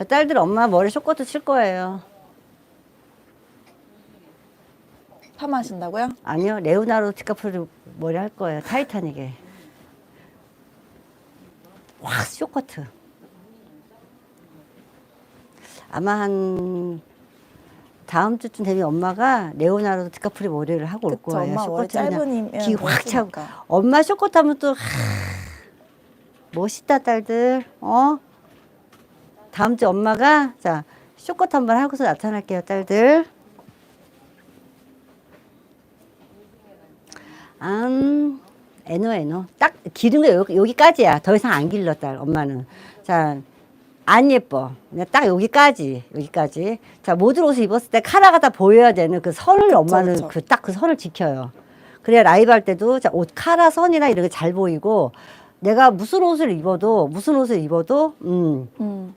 저 딸들 엄마 머리 쇼커트 칠 거예요. 파마하신다고요? 아니요, 레오나르도 디카프리오 머리 할 거예요. 타이타닉에. 확 쇼커트. 아마 한 다음 주쯤 되면 엄마가 레오나르도 디카프리오 머리를 하고 올 그쵸, 거예요. 엄마 머리 짧으면 기확 차고. 멋지니까. 엄마 쇼커트 하면 또 하, 멋있다 딸들. 어? 다음 주 엄마가 자 쇼커트 한번 하고서 나타날게요 딸들. 음, 에노 에노. 딱 기른 거 여기, 여기까지야. 더 이상 안 길러 딸 엄마는. 자, 안 예뻐. 그냥 딱 여기까지 여기까지. 자 모든 옷을 입었을 때 카라가 다 보여야 되는 그 선을 엄마는 그쵸. 그 딱 그 선을 지켜요. 그래야 라이브 할 때도 자, 옷 카라 선이나 이런 게 잘 보이고 내가 무슨 옷을 입어도 무슨 옷을 입어도 음 음.